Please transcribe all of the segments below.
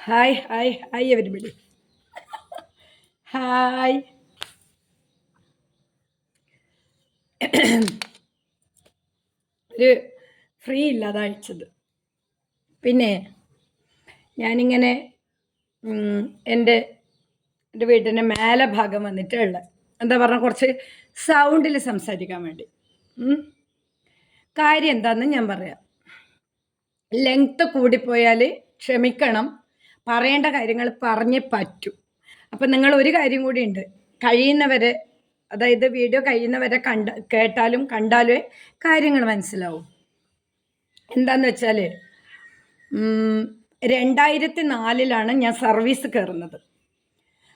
Hi hi hi everybody hi ഒരു free ഇല്ലാതെ അയച്ചത്. പിന്നെ ഞാനിങ്ങനെ എന്റെ എന്റെ വീട്ടിന്റെ മേലെ ഭാഗം വന്നിട്ടുള്ള എന്താ പറഞ്ഞാൽ കുറച്ച് സൗണ്ടിൽ സംസാരിക്കാൻ വേണ്ടി. കാര്യം എന്താണെന്ന് ഞാൻ പറയാം. ലെങ്ത്ത് കൂടിപ്പോയാൽ ക്ഷമിക്കണം. പറയേണ്ട കാര്യങ്ങൾ പറഞ്ഞേ പറ്റൂ. അപ്പം നിങ്ങൾ ഒരു കാര്യം കൂടി ഉണ്ട്. കഴിയുന്നവരെ അതായത് വീഡിയോ കഴിയുന്നവരെ കണ്ട കേട്ടാലും കണ്ടാലേ കാര്യങ്ങൾ മനസ്സിലാവും. എന്താന്ന് വെച്ചാൽ രണ്ടായിരത്തി നാലിലാണ് ഞാൻ സർവീസ് കയറുന്നത്.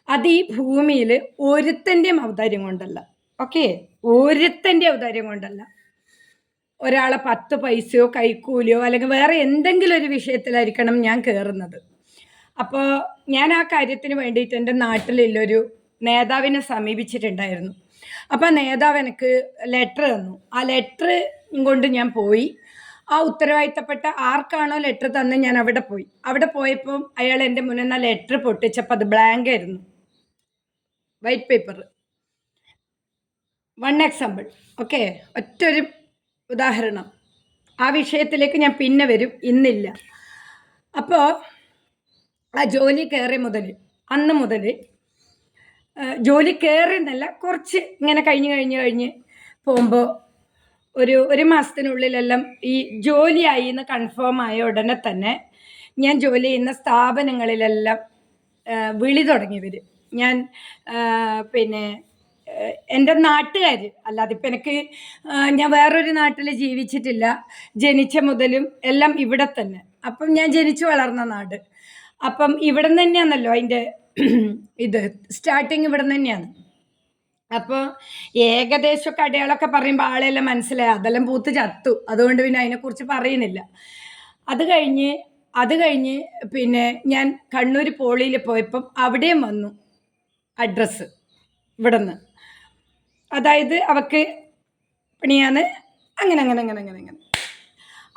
അത് ഈ ഭൂമിയിൽ ഒരുത്തന്റെയും അവതാര്യം കൊണ്ടല്ല. ഓക്കെ? ഒരുത്തന്റെ അവതാര്യം കൊണ്ടല്ല. ഒരാളെ പത്ത് പൈസയോ കൈക്കൂലിയോ അല്ലെങ്കിൽ വേറെ എന്തെങ്കിലും ഒരു വിഷയത്തിലായിരിക്കണം ഞാൻ കയറുന്നത്. അപ്പോൾ ഞാൻ ആ കാര്യത്തിന് വേണ്ടിയിട്ട് എന്റെ നാട്ടിലുള്ളൊരു നേതാവിനെ സമീപിച്ചിട്ടുണ്ടായിരുന്നു. അപ്പോൾ നേതാവ് എനിക്ക് ലെറ്റർ തന്നു. ആ ലെറ്റർ കൊണ്ട് ഞാൻ പോയി. ആ ഉത്തരവാദിത്തപ്പെട്ട ആർക്കാണോ ലെറ്റർ തന്ന് ഞാൻ അവിടെ പോയി. അവിടെ പോയപ്പോൾ അയാൾ എന്റെ മുന്നിൽ നിന്ന് ലെറ്റർ പൊട്ടിച്ചപ്പോൾ അത് ബ്ലാങ്ക് ആയിരുന്നു. White paper one example okay ഒറ്റൊരു ഉദാഹരണം. ആ വിഷയത്തിലേക്ക് ഞാൻ പിന്നെ വരും. ഇന്നില്ല. അപ്പോൾ ആ ജോലി കയറി മുതൽ അന്ന് മുതൽ ജോലി കയറി എന്നല്ല കുറച്ച് ഇങ്ങനെ കഴിഞ്ഞ് കഴിഞ്ഞ് കഴിഞ്ഞ് പോകുമ്പോൾ ഒരു ഒരു മാസത്തിനുള്ളിലെല്ലാം ഈ ജോലിയായി എന്ന് കൺഫേം ആയ ഉടനെ തന്നെ ഞാൻ ജോലി ചെയ്യുന്ന സ്ഥാപനങ്ങളിലെല്ലാം വിളി തുടങ്ങി വരും ഞാൻ പിന്നെ എന്റെ നാട്ടുകാർ അല്ലാതെ ഇപ്പം എനിക്ക് ഞാൻ വേറൊരു നാട്ടിൽ ജീവിച്ചിട്ടില്ല ജനിച്ച മുതലും എല്ലാം ഇവിടെ തന്നെ. അപ്പം ഞാൻ ജനിച്ചു വളർന്ന നാട്. അപ്പം ഇവിടെ നിന്ന് തന്നെയാണല്ലോ അതിന്റെ ഇത്. സ്റ്റാർട്ടിങ് ഇവിടെ നിന്ന് തന്നെയാണ്. അപ്പോൾ ഏകദേശം കടയാളൊക്കെ പറയുമ്പോൾ ആളെല്ലാം മനസ്സിലായി. അതെല്ലാം പൂത്ത് ചത്തു. അതുകൊണ്ട് പിന്നെ അതിനെക്കുറിച്ച് പറയുന്നില്ല. അത് കഴിഞ്ഞ് അത് കഴിഞ്ഞ് പിന്നെ ഞാൻ കണ്ണൂർ പോളിയിൽ പോയപ്പം അവിടെയും വന്നു അഡ്രസ്സ് ഇവിടെ നിന്ന് അതായത് അവക്ക് പണിയാന്ന് അങ്ങനെ അങ്ങനെ അങ്ങനെ അങ്ങനെ അങ്ങനെ.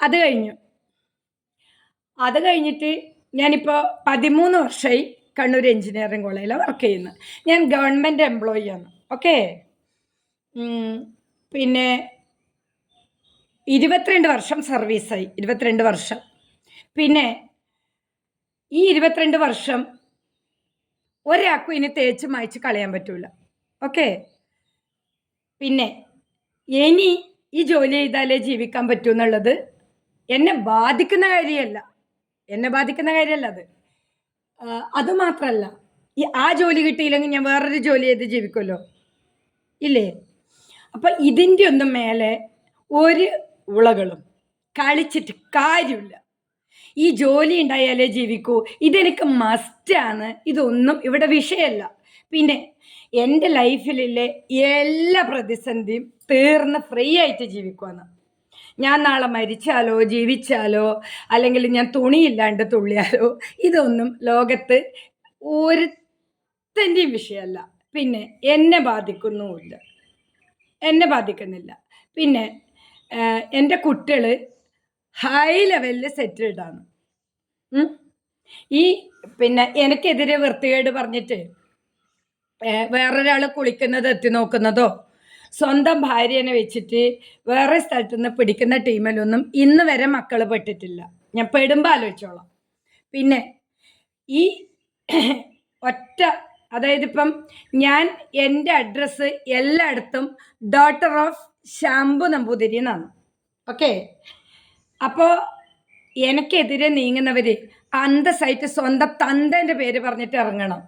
അത് കഴിഞ്ഞു. അത് കഴിഞ്ഞിട്ട് ഞാനിപ്പോൾ പതിമൂന്ന് വർഷമായി കണ്ണൂർ എഞ്ചിനീയറിംഗ് കോളേജിലാണ് വർക്ക് ചെയ്യുന്നത് ഞാൻ ഗവൺമെന്റ് എംപ്ലോയിയാണ് ഓക്കെ പിന്നെ ഇരുപത്തിരണ്ട് വർഷം സർവീസായി ഇരുപത്തിരണ്ട് വർഷം. പിന്നെ ഈ ഇരുപത്തിരണ്ട് വർഷം ഒരാൾക്കും ഇനി തേച്ച് മായ്ച്ച് കളയാൻ പറ്റൂല. ഓക്കെ പിന്നെ ഇനി ഈ ജോലി ചെയ്താലേ ജീവിക്കാൻ പറ്റൂ എന്നുള്ളത് എന്നെ ബാധിക്കുന്ന കാര്യമല്ല. എന്നെ ബാധിക്കുന്ന കാര്യമല്ല അത്. അതുമാത്രമല്ല ഈ ആ ജോലി കിട്ടിയില്ലെങ്കിൽ ഞാൻ വേറൊരു ജോലി ചെയ്ത് ജീവിക്കുമല്ലോ? ഇല്ലേ? അപ്പം ഇതിന്റെ ഒന്നും മേലെ ഒരു ഉളകളും കളിച്ചിട്ട് കാര്യമില്ല. ഈ ജോലി ഉണ്ടായാലേ ജീവിക്കൂ. ഇതെനിക്ക് മസ്റ്റാണ് ഇതൊന്നും ഇവിടെ വിഷയമല്ല. പിന്നെ എന്റെ ലൈഫിലെ എല്ലാ പ്രതിസന്ധിയും തീർന്ന് ഫ്രീ ആയിട്ട് ജീവിക്കുമെന്ന് ഞാൻ നാളെ മരിച്ചാലോ ജീവിച്ചാലോ അല്ലെങ്കിൽ ഞാൻ തുണിയില്ലാണ്ട് തുള്ളിയാലോ ഇതൊന്നും ലോകത്ത് ഒരുത്തന്റെയും വിഷയമല്ല. പിന്നെ എന്നെ ബാധിക്കുന്നുമില്ല. എന്നെ ബാധിക്കുന്നില്ല. പിന്നെ എന്റെ കുട്ടികൾ ഹൈ ലെവലിൽ സെറ്റിൽഡ് ആണ്. ഈ പിന്നെ എനിക്കെതിരെ വൃത്തികേട് പറഞ്ഞിട്ട് വേറൊരാൾ കുളിക്കുന്നത് എത്തി നോക്കുന്നതോ? സ്വന്തം ഭാര്യനെ വെച്ചിട്ട് വേറെ സ്ഥലത്ത് നിന്ന് പിടിക്കുന്ന ടീമിലൊന്നും ഇന്ന് വരെ മക്കൾ പെട്ടിട്ടില്ല. ഞാൻ പെടുമ്പോൾ ആലോചിച്ചോളാം. പിന്നെ ഈ ഒറ്റ അതായത് ഇപ്പം ഞാൻ എന്റെ അഡ്രസ്സ് എല്ലായിടത്തും ഡോട്ടർ ഓഫ് ശാംബു നമ്പൂതിരി എന്നാണ് ഓക്കെ അപ്പോൾ എനിക്കെതിരെ നീങ്ങുന്നവർ അന്തസ്സായിട്ട് സ്വന്തം തന്തേന്റെ പേര് പറഞ്ഞിട്ട് ഇറങ്ങണം.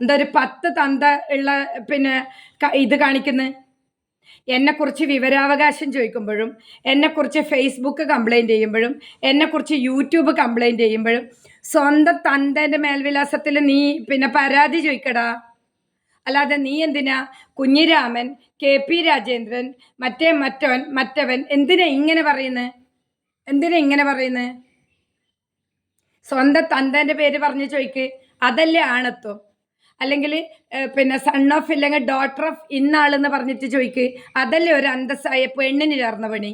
എന്താ ഒരു പത്ത് തന്ത ഉള്ള പിന്നെ ഇത് കാണിക്കുന്നത് എന്നെക്കുറിച്ച് വിവരാവകാശം ചോദിക്കുമ്പോഴും എന്നെക്കുറിച്ച് ഫേസ്ബുക്ക് കംപ്ലൈന്റ് ചെയ്യുമ്പോഴും എന്നെക്കുറിച്ച് യൂട്യൂബ് കംപ്ലൈന്റ് ചെയ്യുമ്പോഴും സ്വന്തം തന്തേന്റെ മേൽവിലാസത്തിൽ നീ പിന്നെ പരാതി ചോദിക്കടാ. അല്ലാതെ നീ എന്തിനാ കുഞ്ഞിരാമൻ കെ പി രാജേന്ദ്രൻ മറ്റേ മറ്റവൻ മറ്റവൻ എന്തിനാ ഇങ്ങനെ പറയുന്നത് എന്തിനാ ഇങ്ങനെ പറയുന്നത് സ്വന്തം തന്തേന്റെ പേര് പറഞ്ഞ് ചോദിക്ക്. അതല്ലേ ആണത്വം. അല്ലെങ്കിൽ പിന്നെ സൺ ഓഫ് ഇല്ലെങ്കിൽ ഡോട്ടർ ഓഫ് ഇന്നാളെന്ന് പറഞ്ഞിട്ട് ചോദിക്ക്. അതല്ലേ ഒരു അന്തസ്സായ പെണ്ണിന് ചേർന്ന പണി.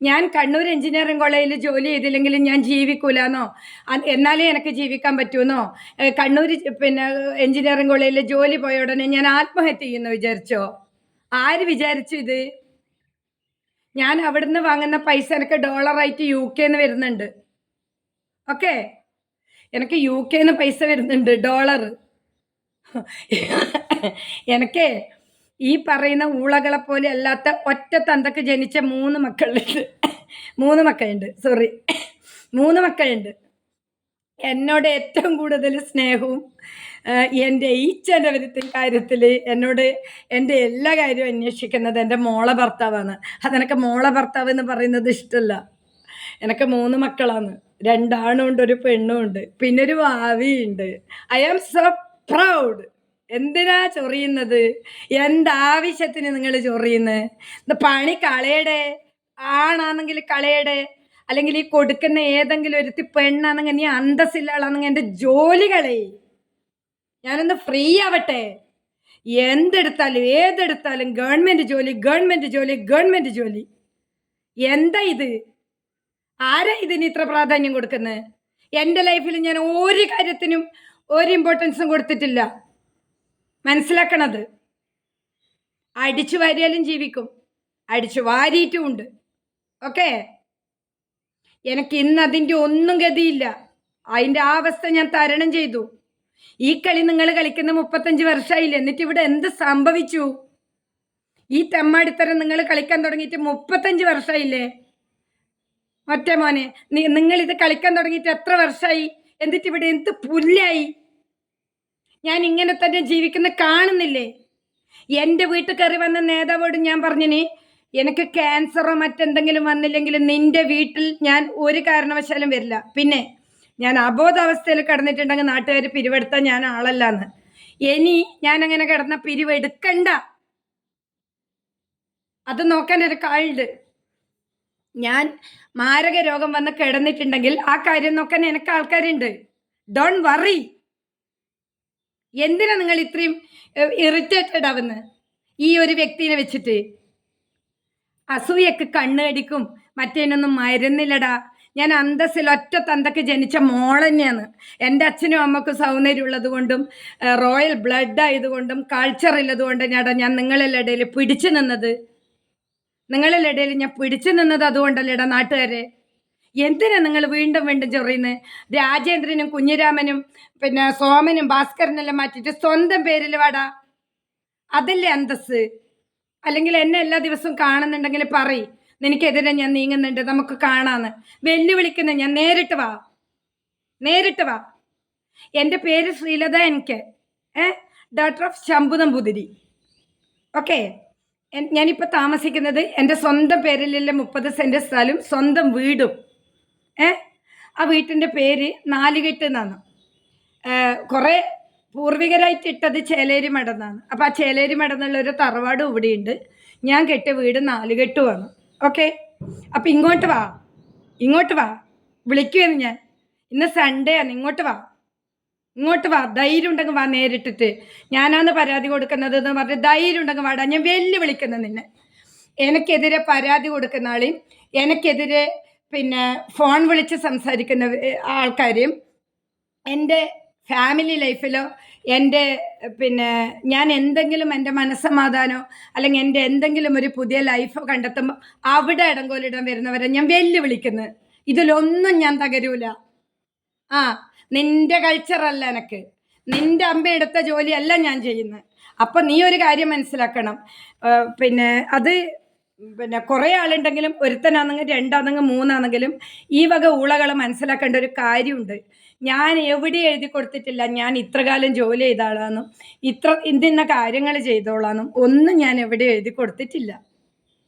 ഞാൻ കണ്ണൂർ എഞ്ചിനീയറിംഗ് കോളേജിൽ ജോലി ചെയ്തില്ലെങ്കിലും ഞാൻ ജീവിക്കൂലെന്നോ? എന്നാലേ എനിക്ക് ജീവിക്കാൻ പറ്റുമെന്നോ കണ്ണൂർ പിന്നെ എഞ്ചിനീയറിംഗ് കോളേജിൽ ജോലി പോയ ഉടനെ ഞാൻ ആത്മഹത്യ ചെയ്യുന്നു വിചാരിച്ചോ? ആര് വിചാരിച്ചു ഇത്? ഞാൻ അവിടുന്ന് വാങ്ങുന്ന പൈസ എനിക്ക് ഡോളറായിട്ട് യു കെന്ന് വരുന്നുണ്ട്. ഓക്കെ? എനിക്ക് യു കെന്ന് പൈസ വരുന്നുണ്ട് ഡോളർ എനിക്ക് ഈ പറയുന്ന ഊളകളെ പോലെ അല്ലാത്ത ഒറ്റ തന്തക്ക് ജനിച്ച മൂന്ന് മക്കളുണ്ട്. മൂന്ന് മക്കളുണ്ട്. സോറി മൂന്ന് മക്കളുണ്ട്. എന്നോട് ഏറ്റവും കൂടുതൽ സ്നേഹവും എന്റെ ഈച്ചന്റെ കാര്യത്തിൽ എന്നോട് എന്റെ എല്ലാ കാര്യവും അന്വേഷിക്കുന്നത് എന്റെ മോളെ ഭർത്താവാണ്. അതെനിക്ക് മോളെ ഭർത്താവ് എന്ന് പറയുന്നത് ഇഷ്ടമല്ല എനിക്ക് മൂന്ന് മക്കളാണ്. രണ്ടാണുണ്ട് ഒരു പെണ്ണും ഉണ്ട് പിന്നെ ഒരു ഭാവിയുണ്ട്. ഐ ആം സോ പ്രൗഡ് എന്തിനാ ചൊറിയുന്നത്? എന്താവശ്യത്തിന് നിങ്ങൾ ചൊറിയുന്നത് പണി കളയടെ? ആണാണെങ്കിൽ കളയടെ? അല്ലെങ്കിൽ ഈ കൊടുക്കുന്ന ഏതെങ്കിലും ഒരുത്തി പെണ്ണാണെങ്കിൽ നീ അന്തസ്സില്ലാളാണെങ്കിൽ എന്റെ ജോലി കളയി. ഞാനൊന്ന് ഫ്രീ ആവട്ടെ. എന്തെടുത്താലും ഏതെടുത്താലും ഗവൺമെന്റ് ജോലി ഗവൺമെന്റ് ജോലി ഗവൺമെന്റ് ജോലി. എന്താ ഇത്? ആരാ ഇതിന് ഇത്ര പ്രാധാന്യം കൊടുക്കുന്നത് എന്റെ ലൈഫിൽ ഞാൻ ഒരു കാര്യത്തിനും ഒരു ഇമ്പോർട്ടൻസും കൊടുത്തിട്ടില്ല. മനസ്സിലാക്കണത്. അടിച്ചു വാരിയാലും ജീവിക്കും. അടിച്ചു വാരിയിട്ടും ഉണ്ട്. ഓക്കെ എനിക്ക് ഇന്ന് അതിന്റെ ഒന്നും ഗതിയില്ല. അതിന്റെ ആ അവസ്ഥ ഞാൻ തരണം ചെയ്തു. ഈ കളി നിങ്ങൾ കളിക്കുന്ന മുപ്പത്തഞ്ച് വർഷമായില്ല? എന്നിട്ട് ഇവിടെ എന്ത് സംഭവിച്ചു? ഈ തെമ്മാടിത്തരം നിങ്ങൾ കളിക്കാൻ തുടങ്ങിയിട്ട് മുപ്പത്തഞ്ച് വർഷമായില്ലേ? ഒറ്റ മോനെ നിങ്ങൾ ഇത് കളിക്കാൻ തുടങ്ങിയിട്ട് എത്ര വർഷമായി? എന്നിട്ട് ഇവിടെ എന്ത് പുല്ലായി ഞാൻ ഇങ്ങനെ തന്നെ ജീവിക്കുന്ന കാണുന്നില്ലേ? എന്റെ വീട്ടിൽ കയറി വന്ന നേതാവോട് ഞാൻ പറഞ്ഞിനി എനിക്ക് ക്യാൻസറോ മറ്റെന്തെങ്കിലും വന്നില്ലെങ്കിൽ നിന്റെ വീട്ടിൽ ഞാൻ ഒരു കാരണവശാലും വരില്ല. പിന്നെ ഞാൻ അബോധാവസ്ഥയിൽ കിടന്നിട്ടുണ്ടെങ്കിൽ നാട്ടുകാർ പിരിവെടുത്താൽ ഞാൻ ആളല്ലാന്ന്. ഇനി ഞാൻ അങ്ങനെ കിടന്ന പിരിവെടുക്കണ്ട അത് നോക്കാൻ ഒരു കാളുണ്ട് ഞാൻ മാരക രോഗം വന്ന് കിടന്നിട്ടുണ്ടെങ്കിൽ ആ കാര്യം നോക്കാൻ എനിക്ക് ആൾക്കാരുണ്ട്. ഡോൺ വറി എന്തിനാ നിങ്ങൾ ഇത്രയും ഇറിറ്റേറ്റഡ് ആവുന്നത് ഈ ഒരു വ്യക്തിനെ വെച്ചിട്ട്. അസൂയക്ക് കണ്ണടിക്കും മറ്റേനൊന്നും മരുന്നില്ലടാ. ഞാൻ അന്തസ്സിൽ ഒറ്റ തന്തക്ക് ജനിച്ച മോൾ തന്നെയാണ്. എന്റെ അച്ഛനും അമ്മക്കും സൗന്ദര്യം ഉള്ളത് കൊണ്ടും റോയൽ ബ്ലഡ് ആയതുകൊണ്ടും കൾച്ചർ ഉള്ളത് കൊണ്ട് ഞാൻ ഞാൻ നിങ്ങളുടെ ഇടയിൽ പിടിച്ചു നിന്നത്. നിങ്ങളുടെ ഇടയിൽ ഞാൻ പിടിച്ചു നിന്നത് അതുകൊണ്ടല്ലേടാ നാട്ടുകാരെ. എന്തിനാ നിങ്ങൾ വീണ്ടും വീണ്ടും ചൊറിയുന്നത് രാജേന്ദ്രനും കുഞ്ഞിരാമനും പിന്നെ സോമനും ഭാസ്കരനെല്ലാം മാറ്റിയിട്ട് സ്വന്തം പേരിൽ വാടാ. അതല്ലേ അന്തസ് അല്ലെങ്കിൽ എന്നെ എല്ലാ ദിവസവും കാണുന്നുണ്ടെങ്കിൽ പറയ്. നിനക്കെതിരെ ഞാൻ നീങ്ങുന്നുണ്ട് നമുക്ക് കാണാന്ന്. വെല്ലുവിളിക്കുന്ന ഞാൻ നേരിട്ട് വാ. നേരിട്ട് വാ. എന്റെ പേര് ശ്രീലത എനിക്ക്. ഏ? Doctor of Shambhuthamputhiri okay? ഞാനിപ്പോൾ താമസിക്കുന്നത് എന്റെ സ്വന്തം പേരിലുള്ള മുപ്പത് സെന്റ് സ്ഥലവും സ്വന്തം വീടും. ഏ? ആ വീട്ടിന്റെ പേര് നാലുകെട്ട് എന്നാണ്. കുറേ പൂർവികരായിട്ട് ഇട്ടത് ചേലേരി മഠം എന്നാണ്. അപ്പോൾ ആ ചേലേരി മഠം എന്നുള്ള ഒരു തറവാട് ഇവിടെയുണ്ട്. ഞാൻ കെട്ടിയ വീട് നാലുകെട്ടുമാണ് ഓക്കെ? അപ്പം ഇങ്ങോട്ട് വാ. ഇങ്ങോട്ട് വാ. വിളിക്കുമെന്ന് ഞാൻ. ഇന്ന് സൺഡേ ആണ്. ഇങ്ങോട്ട് വാ. ഇങ്ങോട്ട് വാ. ധൈര്യം ഉണ്ടെങ്കിൽ വാ നേരിട്ടിട്ട്. ഞാനാണ് പരാതി കൊടുക്കുന്നത് എന്ന് പറഞ്ഞ് ധൈര്യം ഉണ്ടെങ്കിൽ വാടാ. ഞാൻ വെല്ലുവിളിക്കുന്നത് നിന്നെ. എനിക്കെതിരെ പരാതി കൊടുക്കുന്ന ആളെയും എനിക്കെതിരെ പിന്നെ ഫോൺ വിളിച്ച് സംസാരിക്കുന്ന ആൾക്കാരെയും എന്റെ ഫാമിലി ലൈഫിലോ എന്റെ പിന്നെ ഞാൻ എന്തെങ്കിലും എന്റെ മനസ്സമാധാനമോ അല്ലെങ്കിൽ എന്റെ എന്തെങ്കിലും ഒരു പുതിയ ലൈഫ് കണ്ടെത്തുമ്പോൾ അവിടെ ഇടങ്കോലിടാൻ വരുന്നവരെ ഞാൻ വെല്ലുവിളിക്കുന്നത് ഇതിലൊന്നും ഞാൻ തകരൂല. ആ നിന്റെ കൾച്ചറല്ല എനക്ക്. നിന്റെ അമ്മ എടുത്ത ജോലിയല്ല ഞാൻ ചെയ്യുന്നത്. അപ്പം നീ ഒരു കാര്യം മനസ്സിലാക്കണം. പിന്നെ അത് പിന്നെ കുറേ ആളുണ്ടെങ്കിലും ഒരുത്തനാണെങ്കിൽ രണ്ടാണെങ്കിൽ മൂന്നാണെങ്കിലും ഈ വക ഊളകൾ മനസ്സിലാക്കേണ്ട ഒരു കാര്യമുണ്ട്. ഞാൻ എവിടെ എഴുതി കൊടുത്തിട്ടില്ല ഞാൻ ഇത്രകാലം ജോലി ചെയ്ത ഇത്ര ഇന്ന കാര്യങ്ങൾ ചെയ്തോളാന്നും ഒന്നും ഞാൻ എവിടെ എഴുതി കൊടുത്തിട്ടില്ല.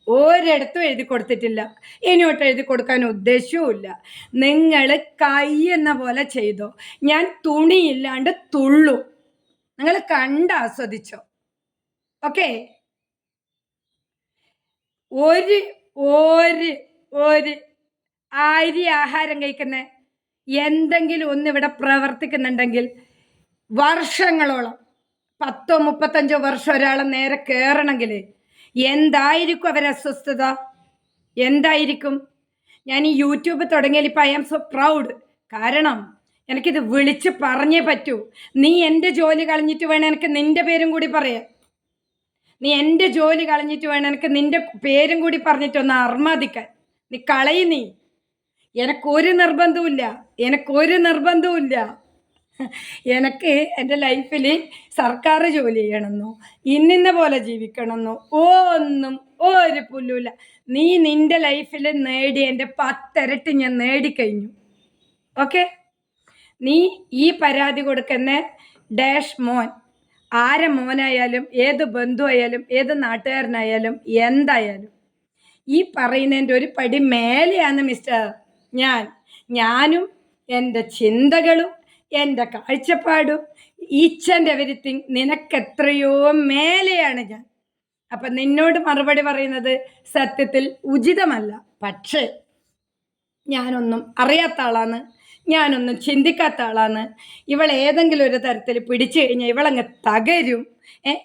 ഒരിടത്തും എഴുതി കൊടുത്തിട്ടില്ല. ഇനിയോട്ട് എഴുതി കൊടുക്കാൻ ഉദ്ദേശവുമില്ല. നിങ്ങൾ കൈ എന്ന പോലെ ചെയ്തോ. ഞാൻ തുണിയില്ലാണ്ട് തുള്ളു. നിങ്ങൾ കണ്ട് ആസ്വദിച്ചോ. ഓക്കെ? ഒരു ഒരു ഒരു. അരി ആഹാരം കഴിക്കുന്ന? എന്തെങ്കിലും ഒന്നിവിടെ പ്രവർത്തിക്കുന്നുണ്ടെങ്കിൽ വർഷങ്ങളോളം പത്തോ മുപ്പത്തഞ്ചോ വർഷം ഒരാളെ നേരെ കയറണമെങ്കിൽ എന്തായിരിക്കും അവരെ അസ്വസ്ഥത? എന്തായിരിക്കും? ഞാൻ ഈ യൂട്യൂബ് തുടങ്ങിയാൽ ഇപ്പം ഐ ആം സോ പ്രൗഡ്. കാരണം എനിക്കിത് വിളിച്ച് പറഞ്ഞേ പറ്റൂ. നീ എന്റെ ജോലി കളഞ്ഞിട്ട് വേണം എനിക്ക് നിന്റെ പേരും കൂടി പറയാൻ. നീ എന്റെ ജോലി കളഞ്ഞിട്ട് വേണം എനിക്ക് നിന്റെ പേരും കൂടി പറഞ്ഞിട്ടൊന്ന് അർമാദിക്കാൻ. നീ കളയി നീ. എനക്കൊരു നിർബന്ധവുമില്ല എനക്കൊരു നിർബന്ധവുമില്ല എനിക്ക് എന്റെ ലൈഫിൽ സർക്കാർ ജോലി ചെയ്യണമെന്നോ ഇന്നിന്ന പോലെ ജീവിക്കണമെന്നോ ഒന്നും ഒരു പുല്ലുമില്ല നീ നിന്റെ ലൈഫിൽ നേടി എന്റെ പത്തരട്ട് ഞാൻ നേടിക്കഴിഞ്ഞു. ഓക്കെ? നീ ഈ പരാതി കൊടുക്കുന്ന ഡാഷ് മോൻ ആരെ മോനായാലും ഏത് ബന്ധുവായാലും ഏത് നാട്ടുകാരനായാലും എന്തായാലും. ഈ പറയുന്നതിന്റെ ഒരു പടി മേലെയാണ് മിസ്റ്റർ ഞാൻ. ഞാനും എന്റെ ചിന്തകളും എന്റെ കാഴ്ചപ്പാടും ഈച്ച് ആൻഡ് എവരിത്തിങ് നിനക്കെത്രയോ മേലെയാണ് ഞാൻ. അപ്പം നിന്നോട് മറുപടി പറയുന്നത് സത്യത്തിൽ ഉചിതമല്ല. പക്ഷേ ഞാനൊന്നും അറിയാത്ത ആളാണ്. ഞാനൊന്നും ചിന്തിക്കാത്ത ആളാണ്. ഇവൾ ഏതെങ്കിലും ഒരു തരത്തിൽ പിടിച്ചു കഴിഞ്ഞാൽ ഇവളങ്ങ് തകരും.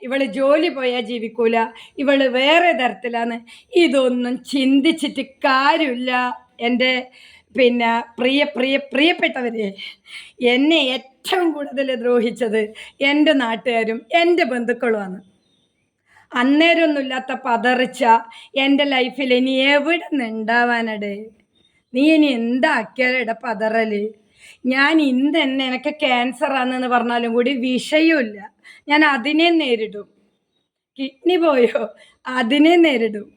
ഇവൾ ജോലി പോയാൽ ജീവിക്കൂല. ഇവൾ വേറെ തരത്തിലാണ്. ഇതൊന്നും ചിന്തിച്ചിട്ട് കാര്യമില്ല. എന്റെ പിന്നെ പ്രിയ പ്രിയ പ്രിയപ്പെട്ടവരെ എന്നെ ഏറ്റവും കൂടുതൽ ദ്രോഹിച്ചത് എന്റെ നാട്ടുകാരും എന്റെ ബന്ധുക്കളുമാണ്. അന്നേരമൊന്നുമില്ലാത്ത പതറിച്ച എന്റെ ലൈഫിൽ ഇനി എവിടെ നിന്നുണ്ടാവാനടേ നീ ഇനി എന്താക്കിയാലും ഇട പതറൽ. ഞാൻ ഇന്ന് എനിക്ക് ക്യാൻസർ ആണെന്ന് പറഞ്ഞാലും കൂടി വിഷയമില്ല. ഞാൻ അതിനെ നേരിടും. കിഡ്നി പോയോ? അതിനെ നേരിടും.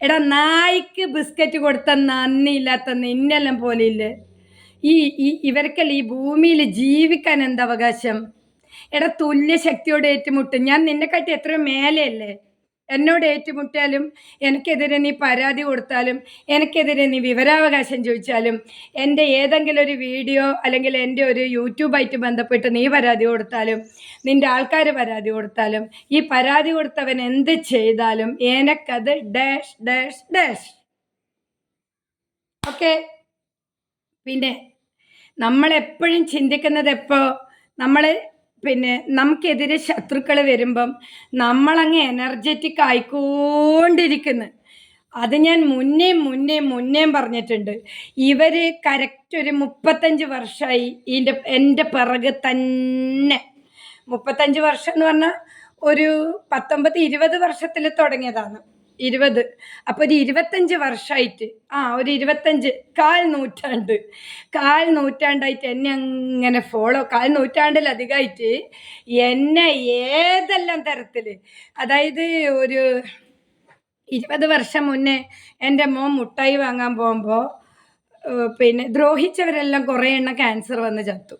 എടാ നായ്ക്ക് ബിസ്ക്കറ്റ് കൊടുത്ത നന്ദിയില്ലാത്ത നിന്നെല്ലാം പോലെ ഇല്ലേ? ഈ ഈ ഇവർക്കല്ല ഈ ഭൂമിയിൽ ജീവിക്കാൻ എന്തവകാശം എടാ തുല്യ ശക്തിയോട് ഏറ്റുമുട്ടും. ഞാൻ നിന്നെക്കാട്ടി എത്രയോ മേലെയല്ലേ? എന്നോട് ഏറ്റുമുട്ടിയാലും എനിക്കെതിരെ നീ പരാതി കൊടുത്താലും എനിക്കെതിരെ നീ വിവരാവകാശം ചോദിച്ചാലും എന്റെ ഏതെങ്കിലും ഒരു വീഡിയോ അല്ലെങ്കിൽ എന്റെ ഒരു യൂട്യൂബായിട്ട് ബന്ധപ്പെട്ട് നീ പരാതി കൊടുത്താലും നിന്റെ ആൾക്കാർ പരാതി കൊടുത്താലും ഈ പരാതി കൊടുത്തവൻ എന്ത് ചെയ്താലും എനക്കത് ഡാഷ് ഡാഷ് ഡാഷ്. ഓക്കെ? പിന്നെ നമ്മളെപ്പോഴും ചിന്തിക്കുന്നത് എപ്പോൾ നമ്മൾ പിന്നെ നമുക്കെതിരെ ശത്രുക്കൾ വരുമ്പം നമ്മളങ്ങ് എനർജറ്റിക് ആയിക്കൊണ്ടിരിക്കുന്നു. അത് ഞാൻ മുന്നേ മുന്നേ മുന്നേ പറഞ്ഞിട്ടുണ്ട്. ഇവർ കറക്റ്റ് ഒരു മുപ്പത്തഞ്ച് വർഷമായി ഇതിന്റെ എന്റെ പിറകെ തന്നെ. മുപ്പത്തഞ്ച് വർഷം എന്ന് പറഞ്ഞാൽ ഒരു പത്തൊമ്പത് ഇരുപത് വർഷത്തിൽ തുടങ്ങിയതാണ്. ഇരുപത്. അപ്പോൾ ഒരു ഇരുപത്തഞ്ച് വർഷമായിട്ട് ആ ഒരു ഇരുപത്തഞ്ച് കാൽ നൂറ്റാണ്ട്. കാൽ നൂറ്റാണ്ടായിട്ട് എന്നെ അങ്ങനെ ഫോളോ കാൽ നൂറ്റാണ്ടിലധികമായിട്ട് എന്നെ ഏതെല്ലാം തരത്തിൽ അതായത് ഒരു ഇരുപത് വർഷം മുന്നേ എന്റെ മോൻ മുട്ടായി വാങ്ങാൻ പോകുമ്പോൾ പിന്നെ ദ്രോഹിച്ചവരെല്ലാം കുറേ എണ്ണം ക്യാൻസർ വന്ന് ചത്തു.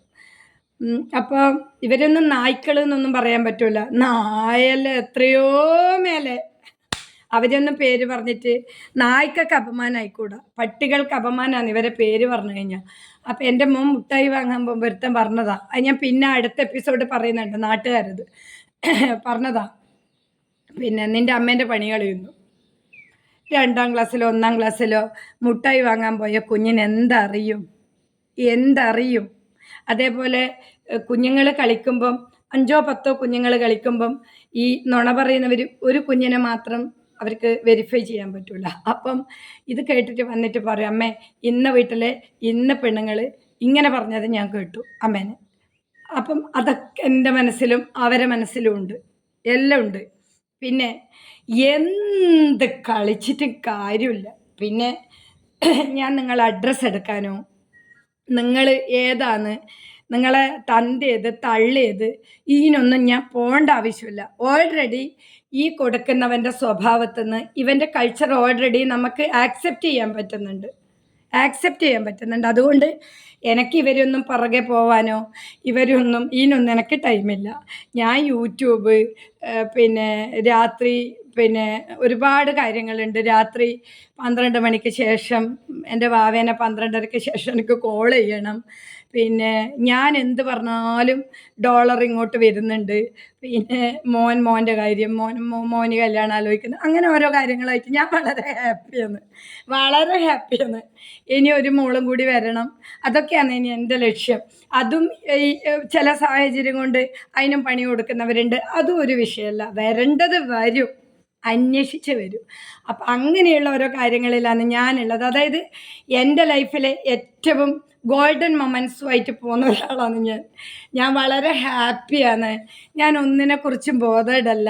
അപ്പോൾ ഇവരൊന്നും നായ്ക്കൾ എന്നൊന്നും പറയാൻ പറ്റൂല. നായല്ല എത്രയോ മേലെ. അവരൊന്നും പേര് പറഞ്ഞിട്ട് നായ്ക്കൊക്കെ അപമാനമായിക്കൂടാ പട്ടികൾക്ക് അപമാനമാണ് ഇവരെ പേര് പറഞ്ഞു കഴിഞ്ഞാൽ അപ്പം എന്റെ മോൻ മുട്ടായി വാങ്ങാൻ പോകുമ്പോൾ ഒരുത്തൻ പറഞ്ഞതാ. അത് ഞാൻ പിന്നെ അടുത്ത എപ്പിസോഡ് പറയുന്നുണ്ട് നാട്ടുകാരത്. പറഞ്ഞതാ. പിന്നെ നിന്റെ അമ്മേന്റെ പണി കളിയുന്നു രണ്ടാം ക്ലാസ്സിലോ ഒന്നാം ക്ലാസ്സിലോ മുട്ടായി വാങ്ങാൻ പോയ കുഞ്ഞിന് എന്തറിയും? എന്തറിയും? അതേപോലെ കുഞ്ഞുങ്ങൾ കളിക്കുമ്പം അഞ്ചോ പത്തോ കുഞ്ഞുങ്ങൾ കളിക്കുമ്പം ഈ നുണ പറയുന്നവർ ഒരു കുഞ്ഞിനെ മാത്രം അവർക്ക് വെരിഫൈ ചെയ്യാൻ പറ്റില്ല അപ്പം ഇത് കേട്ടിട്ട് വന്നിട്ട് പറയും അമ്മേ ഇന്ന വീട്ടിലെ ഇന്ന പെണ്ണുങ്ങൾ ഇങ്ങനെ പറഞ്ഞത് ഞാൻ കേട്ടു അമ്മേനെ. അപ്പം അതൊക്കെ എന്റെ മനസ്സിലും അവരെ മനസ്സിലും ഉണ്ട്. എല്ലാം ഉണ്ട്. പിന്നെ എന്ത് കളിച്ചിട്ടും കാര്യമില്ല. പിന്നെ ഞാൻ നിങ്ങൾ അഡ്രസ്സ് എടുക്കാനോ? നിങ്ങൾ ഏതാണ്? നിങ്ങളെ തന്തേത് തള്ളിയത് ഇതിനൊന്നും ഞാൻ പോകേണ്ട ആവശ്യമില്ല. ഓൾറെഡി ഈ കൊടുക്കുന്നവന്റെ സ്വഭാവത്തിൽ നിന്ന് ഇവന്റെ കൾച്ചർ ഓൾറെഡി നമുക്ക് ആക്സെപ്റ്റ് ചെയ്യാൻ പറ്റുന്നുണ്ട്. ആക്സെപ്റ്റ് ചെയ്യാൻ പറ്റുന്നുണ്ട്. അതുകൊണ്ട് എനിക്ക് ഇവരൊന്നും പുറകെ പോവാനോ ഇവരൊന്നും ഇതിനൊന്നും എനിക്ക് ടൈമില്ല ഞാൻ യൂട്യൂബ് പിന്നെ രാത്രി പിന്നെ ഒരുപാട് കാര്യങ്ങളുണ്ട്. രാത്രി പന്ത്രണ്ട് മണിക്ക് ശേഷം എന്റെ വാവേനെ പന്ത്രണ്ടരയ്ക്ക് ശേഷം എനിക്ക് കോൾ ചെയ്യണം. പിന്നെ ഞാൻ എന്ത് പറഞ്ഞാലും ഡോളർ ഇങ്ങോട്ട് വരുന്നുണ്ട്. പിന്നെ മോൻ മോന്റെ കാര്യം മോൻ മോന് കല്യാണം ആലോചിക്കുന്നു. അങ്ങനെ ഓരോ കാര്യങ്ങളായിട്ട് ഞാൻ വളരെ ഹാപ്പിയാണ് വളരെ ഹാപ്പിയാണ് ഇനി ഒരു മോളും കൂടി വരണം. അതൊക്കെയാണ് ഇനി എന്റെ ലക്ഷ്യം. അതും ചില സാഹചര്യം കൊണ്ട് അതിനും പണി കൊടുക്കുന്നവരുണ്ട്. അതും ഒരു വിഷയമല്ല. വരേണ്ടത് വരും. അന്വേഷിച്ച് വരും. അപ്പം അങ്ങനെയുള്ള ഓരോ കാര്യങ്ങളിലാണ് ഞാനുള്ളത്. അതായത് എന്റെ ലൈഫിലെ ഏറ്റവും ഗോൾഡൻ മൊമെൻസുമായിട്ട് പോകുന്ന ഒരാളാണ് ഞാൻ. ഞാൻ വളരെ ഹാപ്പിയാണ്. ഞാൻ ഒന്നിനെക്കുറിച്ചും ബോധേഡല്ല.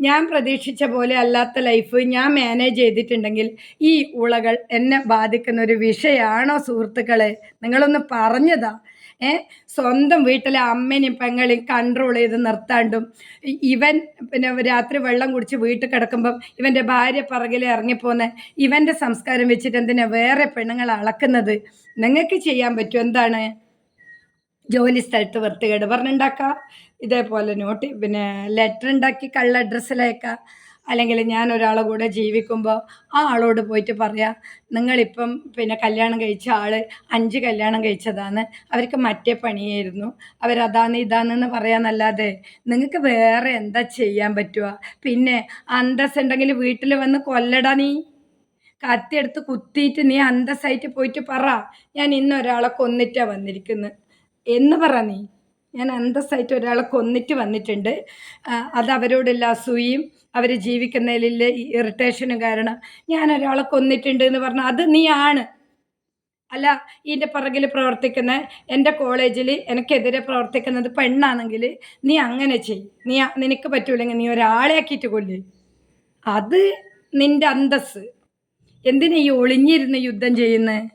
ഞാൻ പ്രതീക്ഷിച്ച പോലെ അല്ലാത്ത ലൈഫ് ഞാൻ മാനേജ് ചെയ്തിട്ടുണ്ടെങ്കിൽ ഈ ഉളകൾ എന്നെ ബാധിക്കുന്ന ഒരു വിഷയമാണോ സുഹൃത്തുക്കളെ? നിങ്ങളൊന്ന് പറഞ്ഞതാ. സ്വന്തം വീട്ടിലെ അമ്മനെയും പെങ്ങളെയും കൺട്രോൾ ചെയ്ത് നിർത്താണ്ടും. ഇവൻ പിന്നെ രാത്രി വെള്ളം കുടിച്ച് വീട്ടിൽ കിടക്കുമ്പം ഇവന്റെ ഭാര്യ പിറകിൽ ഇറങ്ങിപ്പോന്ന്. ഇവന്റെ സംസ്കാരം വെച്ചിട്ട് എന്തിനാ വേറെ പെണ്ണുങ്ങൾ അളക്കുന്നത്? നിങ്ങൾക്ക് ചെയ്യാൻ പറ്റും എന്താണ്? ജോലി സ്ഥലത്ത് വൃത്തികേട് പറഞ്ഞുണ്ടാക്കുക ഇതേപോലെ നോട്ട് പിന്നെ ലെറ്റർ ഉണ്ടാക്കി കള്ള അഡ്രസ്സിലയക്കുക അല്ലെങ്കിൽ ഞാൻ ഒരാളെ കൂടെ ജീവിക്കുമ്പോൾ ആ ആളോട് പോയിട്ട് പറയാം നിങ്ങളിപ്പം പിന്നെ കല്യാണം കഴിച്ച ആൾ അഞ്ച് കല്യാണം കഴിച്ചതാണ് അവർക്ക് മറ്റേ പണിയായിരുന്നു. അവരതാണ് ഇതാണെന്ന് പറയാന്നല്ലാതെ നിങ്ങൾക്ക് വേറെ എന്താ ചെയ്യാൻ പറ്റുക? പിന്നെ അന്തസ് ഉണ്ടെങ്കിൽ വീട്ടിൽ വന്ന് കൊല്ലടാ നീ. കത്തിയെടുത്ത് കുത്തിയിട്ട് നീ അന്തസ്സായിട്ട് പോയിട്ട് പറ ഞാൻ ഇന്ന് ഒരാളെ കൊന്നിട്ടാണ് വന്നിരിക്കുന്നത് എന്ന് പറ നീ. ഞാൻ അന്തസ്സായിട്ട് ഒരാളെ കൊന്നിട്ട് വന്നിട്ടുണ്ട്. അത് അവരോടുള്ള അസൂയയും അവർ ജീവിക്കുന്നതിൽ ഇറിറ്റേഷനും കാരണം ഞാൻ ഒരാളെ കൊന്നിട്ടുണ്ട് എന്ന് പറഞ്ഞാൽ അത് നീയാണ്. അല്ല ഇതിന്റെ പുറകിൽ പ്രവർത്തിക്കുന്ന എന്റെ കോളേജിൽ എനിക്കെതിരെ പ്രവർത്തിക്കുന്നത് പെണ്ണാണെങ്കിൽ നീ അങ്ങനെ ചെയ്. നീ നിനക്ക് പറ്റൂലെങ്കിൽ നീ ഒരാളെ ആക്കിയിട്ട് കൊല്ല്. അത് നിന്റെ അന്തസ് എന്തിനാ ഈ ഒളിഞ്ഞിരുന്ന് യുദ്ധം ചെയ്യുന്നത്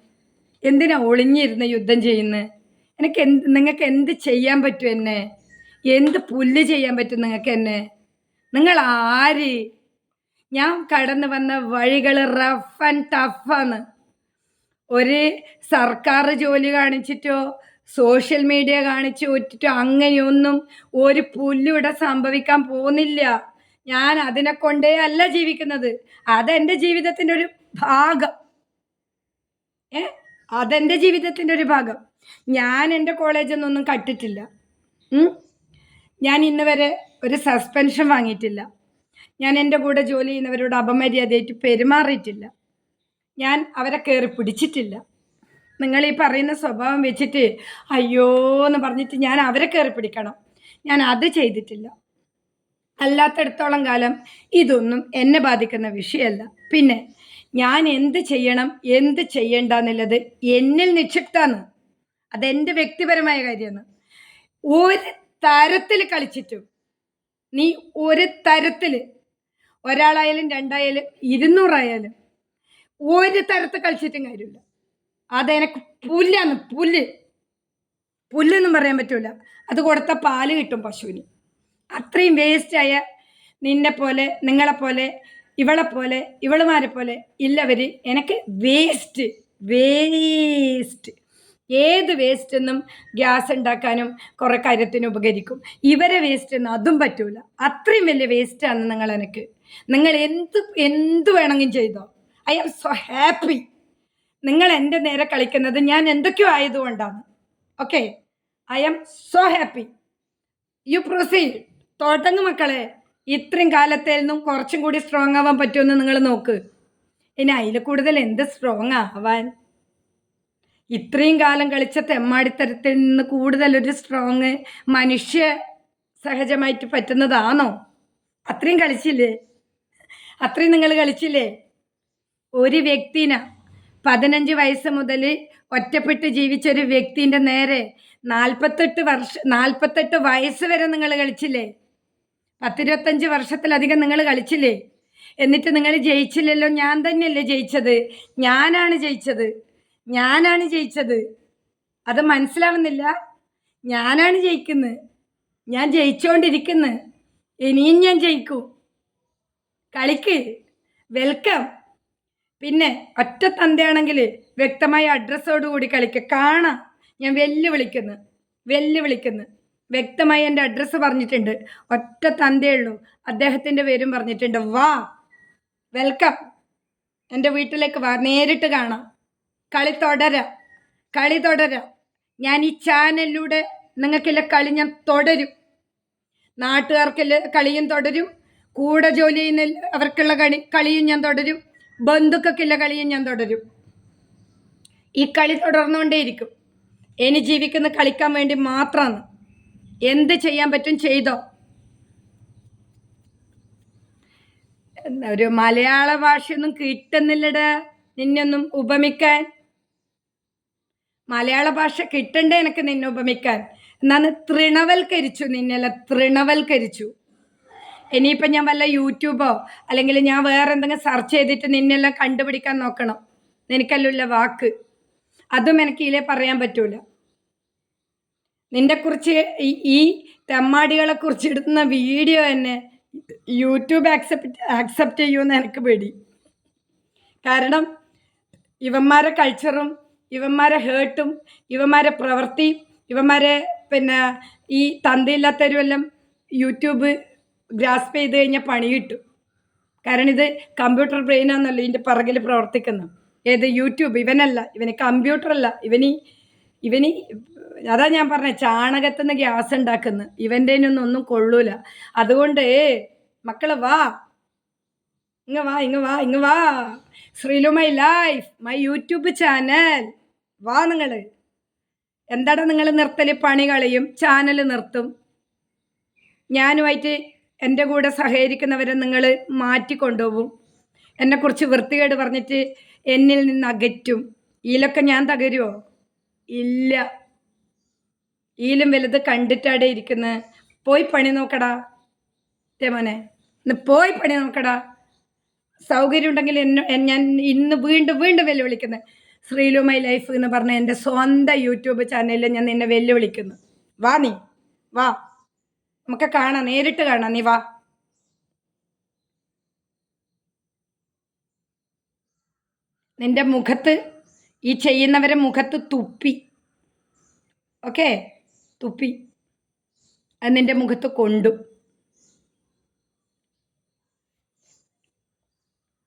എന്തിനാ ഒളിഞ്ഞിരുന്ന് യുദ്ധം ചെയ്യുന്നത് എനിക്ക് എന്ത് നിങ്ങൾക്ക് എന്ത് ചെയ്യാൻ പറ്റും എന്നെ? എന്ത് പുല്ല് ചെയ്യാൻ പറ്റും നിങ്ങൾക്ക് എന്നെ? നിങ്ങൾ ആര് ഞാൻ കടന്നു വന്ന വഴികൾ റഫ് ആൻഡ് ടഫാണ് ഒരു സർക്കാർ ജോലി കാണിച്ചിട്ടോ സോഷ്യൽ മീഡിയ കാണിച്ചു വിട്ടിട്ടോ അങ്ങനെയൊന്നും ഒരു പുല്ലും ഇവിടെ സംഭവിക്കാൻ പോകുന്നില്ല. ഞാൻ അതിനെ കൊണ്ടേ അല്ല ജീവിക്കുന്നത്. അതെന്റെ ജീവിതത്തിന്റെ ഒരു ഭാഗം. ഏ? അതെന്റെ ജീവിതത്തിന്റെ ഒരു ഭാഗം. ഞാൻ എന്റെ കോളേജിൽ നിന്നൊന്നും കട്ടിട്ടില്ല. ഞാൻ ഇന്ന് വരെ ഒരു സസ്പെൻഷൻ വാങ്ങിയിട്ടില്ല. ഞാൻ എന്റെ കൂടെ ജോലി ചെയ്യുന്നവരോട് അപമര്യാദയായിട്ട് പെരുമാറിയിട്ടില്ല. ഞാൻ അവരെ കയറി പിടിച്ചിട്ടില്ല. നിങ്ങൾ ഈ പറയുന്ന സ്വഭാവം വെച്ചിട്ട് അയ്യോ എന്ന് പറഞ്ഞിട്ട് ഞാൻ അവരെ കയറി പിടിക്കണം. ഞാൻ അത് ചെയ്തിട്ടില്ല. അല്ലാത്തടത്തോളം കാലം ഇതൊന്നും എന്നെ ബാധിക്കുന്ന വിഷയമല്ല. പിന്നെ ഞാൻ എന്ത് ചെയ്യണം എന്ത് ചെയ്യണ്ട എന്നുള്ളത് എന്നിൽ നിക്ഷിപ്താണ് അതെന്റെ വ്യക്തിപരമായ കാര്യമാണ്. ഒരു തരത്തിൽ കളിച്ചിട്ടും നീ ഒരു തരത്തിൽ ഒരാളായാലും രണ്ടായാലും ഇരുന്നൂറായാലും ഒരു തരത്ത് കളിച്ചിട്ടും കാര്യമില്ല. അതെനക്ക് പുല്ലാണ് പുല്ല്. പുല്ലെന്നും പറയാൻ പറ്റൂല. അത് കൊടുത്ത പാൽ കിട്ടും പശുവിന്. അത്രയും വേസ്റ്റായ നിന്നെ പോലെ നിങ്ങളെപ്പോലെ ഇവളെ പോലെ ഇവളുമാരെ പോലെ ഇല്ലവർ എനിക്ക് വേസ്റ്റ് വേസ്റ്റ് ഏത് വേസ്റ്റ് എന്നും ഗ്യാസ് ഉണ്ടാക്കാനും കുറേ കാര്യത്തിന് ഉപകരിക്കും. ഇവരെ വേസ്റ്റ് ഒന്നും അതും പറ്റൂല. അത്രയും വലിയ വേസ്റ്റാണ് നിങ്ങൾ എനിക്ക്. നിങ്ങൾ എന്ത് എന്ത് വേണമെങ്കിലും ചെയ്തോ. ഐ ആം സോ ഹാപ്പി നിങ്ങൾ എന്റെ നേരെ കളിക്കുന്നത് ഞാൻ എന്തൊക്കെയോ ആയതുകൊണ്ടാണ്. Okay I am so happy you proceed തോട്ടങ്ങ് മക്കളെ ഇത്രയും നിന്നും കുറച്ചും കൂടി സ്ട്രോങ് ആവാൻ പറ്റുമെന്ന് നിങ്ങൾ നോക്ക്. ഇനി അതിൽ കൂടുതൽ എന്ത് സ്ട്രോങ് ആവാൻ? ഇത്രയും കാലം കളിച്ച തെമ്മാടിത്തരത്തിൽ നിന്ന് കൂടുതൽ ഒരു സ്ട്രോങ് മനുഷ്യ സഹജമായിട്ട് പറ്റുന്നതാണോ? അത്രയും കളിച്ചില്ലേ? അത്രയും നിങ്ങൾ കളിച്ചില്ലേ? ഒരു വ്യക്തിന പതിനഞ്ച് വയസ്സ് മുതൽ ഒറ്റപ്പെട്ട് ജീവിച്ച ഒരു വ്യക്തിന്റെ നേരെ നാൽപ്പത്തെട്ട് വർഷ നാൽപ്പത്തെട്ട് വയസ്സ് വരെ നിങ്ങൾ കളിച്ചില്ലേ? പത്തിരുപത്തഞ്ച് വർഷത്തിലധികം നിങ്ങൾ കളിച്ചില്ലേ? എന്നിട്ട് നിങ്ങൾ ജയിച്ചില്ലല്ലോ? ഞാൻ തന്നെയല്ലേ ജയിച്ചത്? ഞാനാണ് ജയിച്ചത്? ഞാനാണ് ജയിച്ചത്. അത് മനസ്സിലാവുന്നില്ല. ഞാനാണ് ജയിക്കുന്നത് ഞാൻ ജയിച്ചുകൊണ്ടിരിക്കുന്നു ഇനിയും ഞാൻ ജയിക്കും. കളിക്ക്. വെൽക്കം. പിന്നെ ഒറ്റ തന്തയാണെങ്കിൽ വ്യക്തമായ അഡ്രസ്സോടുകൂടി കളിക്കുക കാണാം. ഞാൻ വെല്ലുവിളിക്കുന്നു. വെല്ലുവിളിക്കുന്നു. വ്യക്തമായി എന്റെ അഡ്രസ്സ് പറഞ്ഞിട്ടുണ്ട്. ഒറ്റ തന്തയേ ഉള്ളൂ. അദ്ദേഹത്തിന്റെ പേരും പറഞ്ഞിട്ടുണ്ട്. വാ. വെൽക്കം. എന്റെ വീട്ടിലേക്ക് വാ. നേരിട്ട് കാണാം. കളി തുടരാം. കളി തുടരാം. ഞാൻ ഈ ചാനലിലൂടെ നിങ്ങൾക്കെല്ലാം കളി ഞാൻ തുടരും. നാട്ടുകാർക്കെല്ലാം കളിയും തുടരും. കൂടെ ജോലി ചെയ്യുന്ന അവർക്കുള്ള കളി കളിയും ഞാൻ തുടരും. ബന്ധുക്കൾക്കുള്ള കളിയും ഞാൻ തുടരും. ഈ കളി തുടർന്നുകൊണ്ടേയിരിക്കും. ഇനി ജീവിക്കുന്ന കളിക്കാൻ വേണ്ടി മാത്രമാണ്. എന്ത് ചെയ്യാൻ പറ്റും ചെയ്തോ. ഒരു മലയാള ഭാഷയൊന്നും കിട്ടുന്നില്ലടാ. നിന്നൊന്നും ഉപമിക്കാൻ. മലയാള ഭാഷ കിട്ടണ്ടേ എനിക്ക് നിന്നെ ഉപമിക്കാൻ. എന്നാന്ന് തൃണവൽക്കരിച്ചു നിന്നെല്ലാം തൃണവൽക്കരിച്ചു. ഇനിയിപ്പം ഞാൻ വല്ല യൂട്യൂബോ അല്ലെങ്കിൽ ഞാൻ വേറെ എന്തെങ്കിലും സെർച്ച് ചെയ്തിട്ട് നിന്നെല്ലാം കണ്ടുപിടിക്കാൻ നോക്കണം. നിനക്കല്ലുള്ള വാക്ക്. അതും എനിക്ക് ഇതിലേ പറയാൻ പറ്റൂല. നിന്റെ കുറിച്ച് ഈ തെമ്മാടികളെ കുറിച്ച് ഇടുന്ന വീഡിയോ തന്നെ യൂട്യൂബ് ആക്സെപ്റ്റ് ആക്സെപ്റ്റ് ചെയ്യുമെന്ന് എനിക്ക് പേടി. കാരണം ഇവന്മാരെ കൾച്ചറും ഇവന്മാരെ ഹേർട്ടും ഇവന്മാരെ പ്രവൃത്തി ഇവന്മാരെ പിന്നെ ഈ തന്തയില്ലാത്തവരുമെല്ലാം യൂട്യൂബ് ഗ്രാസ്പ് ചെയ്ത് കഴിഞ്ഞാൽ പണി കിട്ടും കാരണം ഇത് കമ്പ്യൂട്ടർ ബ്രെയിനാണെന്നല്ലോ ഇതിന്റെ പിറകിൽ പ്രവർത്തിക്കുന്നത്. ഏത് യൂട്യൂബ്? ഇവനല്ല ഇവന് കമ്പ്യൂട്ടറല്ല ഇവന് ഇവന് അതാ ഞാൻ പറഞ്ഞ ചാണകത്തുനിന്ന് ഗ്യാസ് ഉണ്ടാക്കുന്നു. ഇവന്റെ ഒന്നും കൊള്ളൂല. അതുകൊണ്ട് മക്കൾ വാ. ഇങ്ങ വാ ഇങ്ങ വാ ഇങ്ങ വാ. Sreelu my life my YouTube channel. വാ നിങ്ങൾ എന്താടാ നിങ്ങൾ നിർത്തൽ പണി കളയും ചാനൽ നിർത്തും. ഞാനുമായിട്ട് എന്റെ കൂടെ സഹകരിക്കുന്നവരെ നിങ്ങൾ മാറ്റിക്കൊണ്ടുപോകും എന്നെക്കുറിച്ച് വൃത്തികേട് പറഞ്ഞിട്ട് എന്നിൽ നിന്ന് അകറ്റും. ഇതിലൊക്കെ ഞാൻ തകരുമോ ഇല്ല. ഈലും വലുത് കണ്ടിട്ടാടെ ഇരിക്കുന്നത് പോയി പണി നോക്കടാ. മോനെ ഇന്ന് പോയി പണി നോക്കടാ. സൗകര്യം ഉണ്ടെങ്കിൽ എന്നെ ഞാൻ ഇന്ന് വീണ്ടും വീണ്ടും വെല്ലുവിളിക്കുന്നത് ശ്രീലു മൈ ലൈഫ് എന്ന് പറഞ്ഞ എന്റെ സ്വന്തം യൂട്യൂബ് ചാനലിൽ ഞാൻ നിന്നെ വെല്ലുവിളിക്കുന്നു. വാ നീ വാ. നമുക്ക് കാണാം നേരിട്ട് കാണാം. നീ വാ. നിന്റെ മുഖത്ത് ഈ ചെയ്യുന്നവരെ മുഖത്ത് തുപ്പി. ഓക്കെ? തുപ്പി. അത് നിന്റെ മുഖത്ത് കൊണ്ടു.